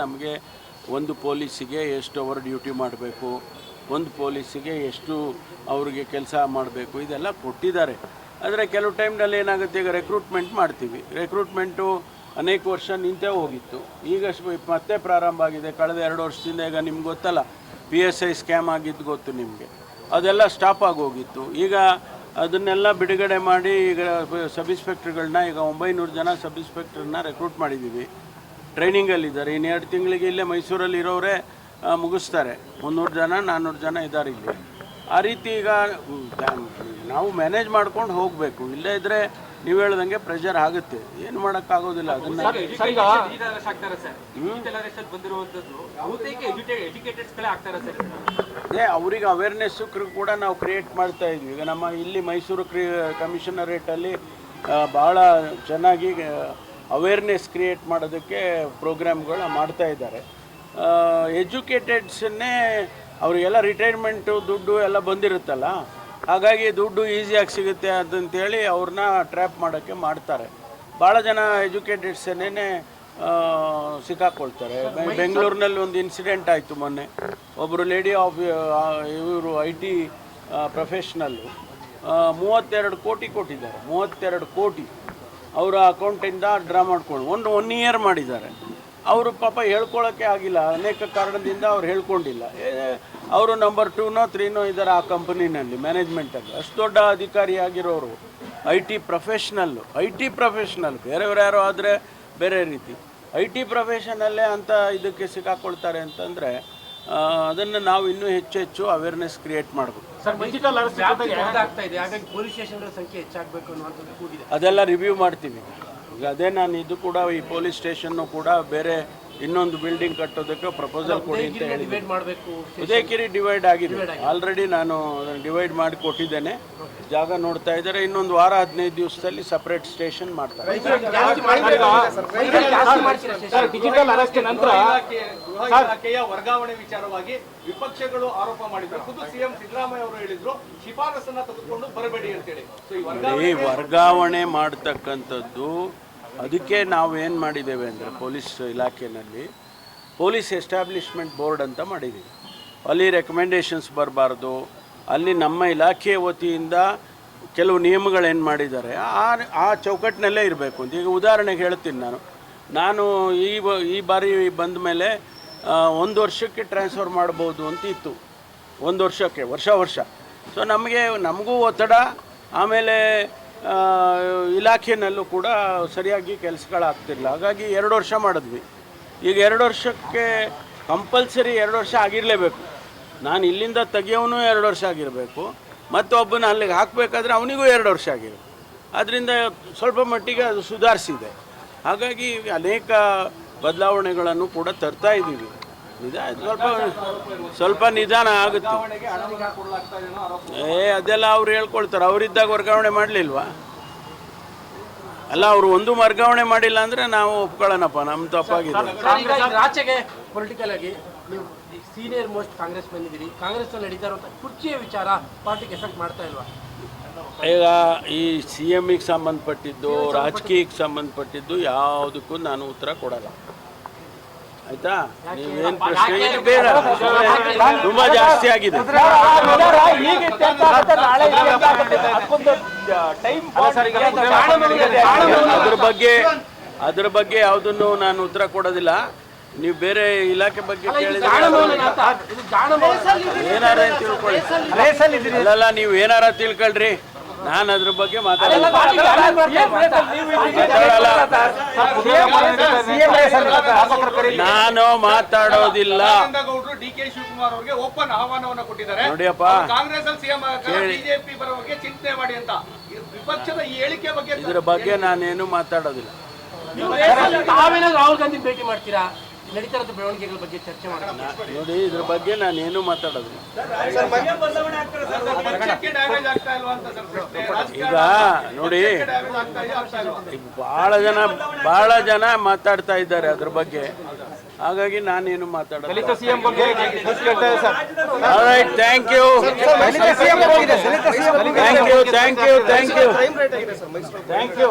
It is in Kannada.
ನಮಗೆ ಒಂದು ಪೊಲೀಸಿಗೆ ಎಷ್ಟು ಅವರ್ ಡ್ಯೂಟಿ ಮಾಡಬೇಕು, ಒಂದು ಪೊಲೀಸಿಗೆ ಎಷ್ಟು ಅವರಿಗೆ ಕೆಲಸ ಮಾಡಬೇಕು, ಇದೆಲ್ಲ ಕೊಟ್ಟಿದ್ದಾರೆ. ಆದರೆ ಕೆಲವು ಟೈಮ್ನಲ್ಲಿ ಏನಾಗುತ್ತೆ, ಈಗ ರೆಕ್ರೂಟ್ಮೆಂಟ್ ಮಾಡ್ತೀವಿ. ರೆಕ್ರೂಟ್ಮೆಂಟು ಅನೇಕ ವರ್ಷ ನಿಂತೇ ಹೋಗಿತ್ತು. ಈಗ ಮತ್ತೆ ಪ್ರಾರಂಭ ಆಗಿದೆ. ಕಳೆದ ಎರಡು ವರ್ಷದಿಂದ ಈಗ ನಿಮ್ಗೆ ಗೊತ್ತಲ್ಲ ಪಿ ಎಸ್ ಐ ಸ್ಕ್ಯಾಮ್ ಆಗಿದ್ದು ಗೊತ್ತು ನಿಮಗೆ. ಅದೆಲ್ಲ ಸ್ಟಾಪ್ ಆಗೋಗಿತ್ತು ಈಗ ಅದನ್ನೆಲ್ಲ ಬಿಡುಗಡೆ ಮಾಡಿ ಈಗ ಸಬ್ ಇನ್ಸ್ಪೆಕ್ಟರ್ಗಳನ್ನ ಈಗ ಒಂಬೈನೂರು ಜನ ಸಬ್ ಇನ್ಸ್ಪೆಕ್ಟರ್ನ ರೆಕ್ರೂಟ್ ಮಾಡಿದ್ದೀವಿ. ಟ್ರೈನಿಂಗಲ್ಲಿದ್ದಾರೆ ಇನ್ನು ಎರಡು ತಿಂಗಳಿಗೆ ಇಲ್ಲೇ ಮೈಸೂರಲ್ಲಿ ಇರೋರೇ ಮುಗಿಸ್ತಾರೆ. ಮುನ್ನೂರು ಜನ ನಾನ್ನೂರು ಜನ ಇದ್ದಾರೆ ಇಲ್ಲಿ. ಆ ರೀತಿ ಈಗ ನಾವು ಮ್ಯಾನೇಜ್ ಮಾಡ್ಕೊಂಡು ಹೋಗಬೇಕು. ಇಲ್ಲದೇ ಇದ್ದರೆ ನೀವು ಹೇಳ್ದಂಗೆ ಪ್ರೆಷರ್ ಆಗುತ್ತೆ. ಏನು ಮಾಡೋಕ್ಕಾಗೋದಿಲ್ಲ ಅದನ್ನು ಏ ಅವ್ರಿಗೆ ಅವೇರ್ನೆಸ್ಸು ಕೂಡ ನಾವು ಕ್ರಿಯೇಟ್ ಮಾಡ್ತಾ ಇದ್ವಿ. ಈಗ ನಮ್ಮ ಇಲ್ಲಿ ಮೈಸೂರು ಕ್ರಿ ಕಮಿಷನರೇಟಲ್ಲಿ ಭಾಳ ಚೆನ್ನಾಗಿ ಅವೇರ್ನೆಸ್ ಕ್ರಿಯೇಟ್ ಮಾಡೋದಕ್ಕೆ ಪ್ರೋಗ್ರಾಮ್ಗಳನ್ನ ಮಾಡ್ತಾ ಇದ್ದಾರೆ. ಎಜುಕೇಟೆಡ್ಸನ್ನೇ ಅವರಿಗೆಲ್ಲ ರಿಟೈರ್ಮೆಂಟು ದುಡ್ಡು ಎಲ್ಲ ಬಂದಿರುತ್ತಲ್ಲ ಹಾಗಾಗಿ ದುಡ್ಡು ಈಸಿಯಾಗಿ ಸಿಗುತ್ತೆ ಅದಂತೇಳಿ ಅವ್ರನ್ನ ಟ್ರ್ಯಾಪ್ ಮಾಡೋಕ್ಕೆ ಮಾಡ್ತಾರೆ. ಭಾಳ ಜನ ಎಜುಕೇಟೆಡ್ಸನ್ನೇ ಸಿಕ್ಕಾಕೊಳ್ತಾರೆ. ಬೆಂಗಳೂರಿನಲ್ಲಿ ಒಂದು ಇನ್ಸಿಡೆಂಟ್ ಆಯಿತು ಮೊನ್ನೆ. ಒಬ್ಬರು ಲೇಡಿ ಆಫ್ ಇವರು ಐ ಟಿ ಪ್ರೊಫೆಷ್ನಲ್ಲು ಮೂವತ್ತೆರಡು ಕೋಟಿ ಕೊಟ್ಟಿದ್ದಾರೆ. ಮೂವತ್ತೆರಡು ಕೋಟಿ. ಅವರ ಅಕೌಂಟಿಂದ ಡ್ರಾ ಮಾಡ್ಕೊಂಡು ಒಂದು ಒನ್ ಇಯರ್ ಮಾಡಿದ್ದಾರೆ. ಅವರು ಪಾಪ ಹೇಳ್ಕೊಳ್ಳೋಕ್ಕೆ ಆಗಿಲ್ಲ. ಅನೇಕ ಕಾರಣದಿಂದ ಅವ್ರು ಹೇಳ್ಕೊಂಡಿಲ್ಲ. ಅವರು ನಂಬರ್ ಟೂನೋ ತ್ರೀನೋ ಇದ್ದಾರೆ ಆ ಕಂಪನಿನಲ್ಲಿ ಮ್ಯಾನೇಜ್ಮೆಂಟಲ್ಲಿ ಅಷ್ಟು ದೊಡ್ಡ ಅಧಿಕಾರಿಯಾಗಿರೋರು I T professional I T professional ಬೇರೆಯವ್ರು ಯಾರೋ ಆದರೆ ಬೇರೆ ರೀತಿ. ಐ ಟಿ ಪ್ರೊಫೆಷನಲ್ಲೇ ಅಂತ ಇದಕ್ಕೆ ಸಿಕ್ಕಾಕೊಳ್ತಾರೆ ಅಂತಂದರೆ ಅದನ್ನು ನಾವು ಇನ್ನೂ ಹೆಚ್ಚು ಹೆಚ್ಚು ಅವೇರ್ನೆಸ್ ಕ್ರಿಯೇಟ್ ಮಾಡಬೇಕು. ಸರ್ ಡಿಜಿಟಲ್ ಅರೆಸ್ಟ್ ಆಗ್ತಾ ಇದೆ. ಹಾಗಾಗಿ ಪೊಲೀಸ್ ಸ್ಟೇಷನ್ಗಳ ಸಂಖ್ಯೆ ಹೆಚ್ಚಾಗಬೇಕು ಅನ್ನುವಂಥದ್ದು ಕೂಗಿದೆ ಅದೆಲ್ಲ ರಿವ್ಯೂ ಮಾಡ್ತೀವಿ. ಈಗ ಅದೇ ನಾನು ಇದು ಕೂಡ ಈ ಪೊಲೀಸ್ ಸ್ಟೇಷನ್ನು ಕೂಡ ಬೇರೆ ಇನ್ನೊಂದು ಬಿಲ್ಡಿಂಗ್ ಕಟ್ಟೋದಕ್ಕೆ ಪ್ರಪೋಸಲ್ ಕೊಡಿ ಅಂತ ಹೇಳಿ ಡಿಬೇಟ್ ಮಾಡಬೇಕು ಉದಯಗಿರಿ ಡಿವೈಡ್ ಆಗಿದೆ. ಆಲ್ರೆಡಿ ನಾನು ಡಿವೈಡ್ ಮಾಡಿ ಕೊಟ್ಟಿದ್ದೇನೆ. ಜಾಗ ನೋಡ್ತಾ ಇದ್ದಾರೆ. ಇನ್ನೊಂದು ವಾರ ಹದಿನೈದು ದಿವಸದಲ್ಲಿ ಸಪ್ರೇಟ್ ಸ್ಟೇಷನ್ ಮಾಡ್ತಾರೆ. ಸರ್ ಡಿಜಿಟಲ್ ಅರೆಸ್ಟ್ ನಂತರ ಗೃಹ ಇಲಾಖೆಯ ವರ್ಗಾವಣೆ ವಿಚಾರವಾಗಿ ವಿಪಕ್ಷಗಳು ಆರೋಪ ಮಾಡಿದ್ರು. ಖುದ್ದು ಸಿಎಂ ಸಿದ್ದರಾಮಯ್ಯ ಅವರು ಹೇಳಿದ್ರು ಶಿಫಾರಸನ್ನ ತೆಗೆದುಕೊಂಡು ಬರಬೇಡಿ ಅಂತೇಳಿ. ಸೊ ಈ ವರ್ಗಾವಣೆ ಈ ವರ್ಗಾವಣೆ ಮಾಡ್ತಕ್ಕಂಥದ್ದು ಅದಕ್ಕೆ ನಾವು ಏನು ಮಾಡಿದ್ದೇವೆ ಅಂದರೆ ಪೊಲೀಸ್ ಇಲಾಖೆಯಲ್ಲಿ ಪೊಲೀಸ್ ಎಸ್ಟಾಬ್ಲಿಷ್ಮೆಂಟ್ ಬೋರ್ಡ್ ಅಂತ ಮಾಡಿದ್ದೀವಿ. ಅಲ್ಲಿ ರೆಕಮೆಂಡೇಷನ್ಸ್ ಬರಬಾರ್ದು. ಅಲ್ಲಿ ನಮ್ಮ ಇಲಾಖೆಯ ವತಿಯಿಂದ ಕೆಲವು ನಿಯಮಗಳೇನು ಮಾಡಿದ್ದಾರೆ, ಆ ಆ ಚೌಕಟ್ಟಿನಲ್ಲೇ ಇರಬೇಕು ಅಂತ. ಈಗ ಉದಾಹರಣೆಗೆ ಹೇಳ್ತೀನಿ ನಾನು. ನಾನು ಈ ಈ ಬಾರಿ ಬಂದ ಮೇಲೆ ಒಂದು ವರ್ಷಕ್ಕೆ ಟ್ರಾನ್ಸ್ಫರ್ ಮಾಡ್ಬೋದು ಅಂತ ಇತ್ತು. ಒಂದು ವರ್ಷಕ್ಕೆ, ವರ್ಷ ವರ್ಷ. ಸೊ ನಮಗೆ, ನಮಗೂ ಒತ್ತಡ, ಆಮೇಲೆ ಆ, ಇಲಾಖೆನಲ್ಲೂ ಕೂಡ ಸರಿಯಾಗಿ ಕೆಲಸಗಳಾಗ್ತಿರಲಿಲ್ಲ ಹಾಗಾಗಿ ಎರಡು ವರ್ಷ ಮಾಡಿದ್ವಿ. ಈಗ ಎರಡು ವರ್ಷಕ್ಕೆ ಕಂಪಲ್ಸರಿ ಎರಡು ವರ್ಷ ಆಗಿರಲೇಬೇಕು. ನಾನು ಇಲ್ಲಿಂದ ತೆಗಿಯೋನು ಎರಡು ವರ್ಷ ಆಗಿರಬೇಕು. ಮತ್ತೊಬ್ಬನ ಅಲ್ಲಿಗೆ ಹಾಕಬೇಕಾದ್ರೆ ಅವನಿಗೂ ಎರಡು ವರ್ಷ ಆಗಿರಬೇಕು ಅದರಿಂದ ಸ್ವಲ್ಪ ಮಟ್ಟಿಗೆ ಅದು ಸುಧಾರಿಸಿದೆ. ಹಾಗಾಗಿ ಅನೇಕ ಬದಲಾವಣೆಗಳನ್ನು ಕೂಡ ತರ್ತಾ ಇದ್ದೀವಿ. ನಿಧಾನ ಸ್ವಲ್ಪ ಸ್ವಲ್ಪ ನಿಧಾನ ಆಗುತ್ತೆ. ಏ ಅದೆಲ್ಲ ಅವ್ರು ಹೇಳ್ಕೊಳ್ತಾರೆ. ಅವರಿದ್ದಾಗ ವರ್ಗಾವಣೆ ಮಾಡಲಿಲ್ವಾ? ಅಲ್ಲ ಅವರು ಒಂದು ವರ್ಗಾವಣೆ ಮಾಡಿಲ್ಲ ಅಂದ್ರೆ ನಾವು ಒಪ್ಕೊಳ್ಳೋಣಪ್ಪ ನಮ್ಮ ತಪ್ಪಾಗಿದೆ. ಪೊಲಿಟಿಕಲ್ ಆಗಿ ನೀವು ಸೀನಿಯರ್ ಮೋಸ್ಟ್ ಕಾಂಗ್ರೆಸ್ ಬಂದಿದ್ದೀರಿ. ಕಾಂಗ್ರೆಸ್ನಲ್ಲಿ ನಡೀತಾ ಕುರ್ಚಿಯ ವಿಚಾರ ಪಾರ್ಟಿಗೆ ಎಫೆಕ್ಟ್ ಮಾಡ್ತಾ ಇಲ್ವಾ? ಈಗ ಈ ಸಿ ಎಂ ಸಂಬಂಧಪಟ್ಟಿದ್ದು ರಾಜಕೀಯಕ್ಕೆ ಸಂಬಂಧಪಟ್ಟಿದ್ದು ಯಾವುದಕ್ಕೂ ನಾನು ಉತ್ತರ ಕೊಡಲ್ಲ. ಆಯ್ತಾ ನೀವೇನು ಪ್ರಶ್ನೆ ಇದು ಬೇಡ ತುಂಬಾ ಜಾಸ್ತಿ ಆಗಿದೆ ಅದ್ರ ಬಗ್ಗೆ ಅದ್ರ ಬಗ್ಗೆ ಯಾವುದನ್ನು ನಾನು ಉತ್ತರ ಕೊಡೋದಿಲ್ಲ ನೀವು ಬೇರೆ ಇಲಾಖೆ ಬಗ್ಗೆ ಏನಾರ ತಿಳ್ಕೊಳ್ಳಿ ಅಲ್ಲಲ್ಲ ನೀವು ಏನಾರ ತಿಳ್ಕೊಳ್ರಿ ನಾನು ಅದ್ರ ಬಗ್ಗೆ ಮಾತಾಡಲ್ಲ ನಾನು ಮಾತಾಡೋದಿಲ್ಲ. ಗೌಡರು ಡಿ ಕೆ ಶಿವಕುಮಾರ್ ಅವರಿಗೆ ಓಪನ್ ಆಹ್ವಾನವನ್ನ ಕೊಟ್ಟಿದ್ದಾರೆ. ನೋಡಿಯಪ್ಪ. ಕಾಂಗ್ರೆಸ್ ಅಲ್ಲಿ ಸಿಎಂ ಬಿಜೆಪಿ ಬರೋರಿಗೆ ಚಿಂತನೆ ಮಾಡಿ ಅಂತ. ವಿಪಕ್ಷದ ಈ ಹೇಳಿಕೆ ಬಗ್ಗೆ ಇದ್ರ ಬಗ್ಗೆ ನಾನೇನು ಮಾತಾಡೋದಿಲ್ಲ. ತಾವೇನಾದ್ರು ರಾಹುಲ್ ಗಾಂಧಿ ಭೇಟಿ ಮಾಡ್ತೀರಾ? ನಡೀತಾ ಇರೋ ಬೆಳವಣಿಗೆಗಳ ಬಗ್ಗೆ ಚರ್ಚೆ ಮಾಡೋಣ. ನೋಡಿ ಇದ್ರ ಬಗ್ಗೆ ನಾನೇನು ಏನು ಮಾತಾಡೋದು ಡ್ಯಾಮೇಜ್ ಆಗ್ತಾ ಇಲ್ವಾ ಅಂತ ಸರ್ ಈಗ ನೋಡಿ ಬಹಳ ಜನ ಬಹಳ ಜನ ಮಾತಾಡ್ತಾ ಇದ್ದಾರೆ ಅದ್ರ ಬಗ್ಗೆ. ಹಾಗಾಗಿ ನಾನೇನು ಮಾತಾಡೋದು? Thank you thank you thank you thank you thank you